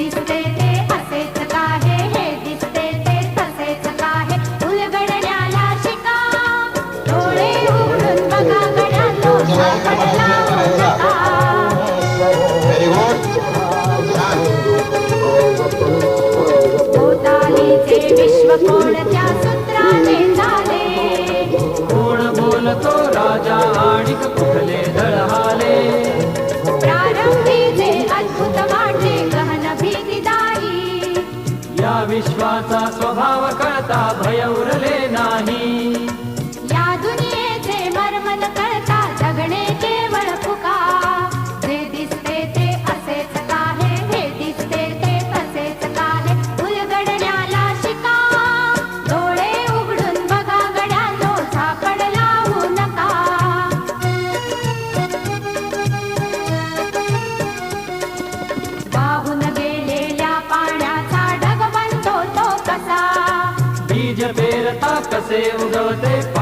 दिसते ते असेच काहे हे ते तसेच काहे. विश्व कोणत्या सूत्राने विश्वाचा स्वभाव कळता भयवर nasceu, dotei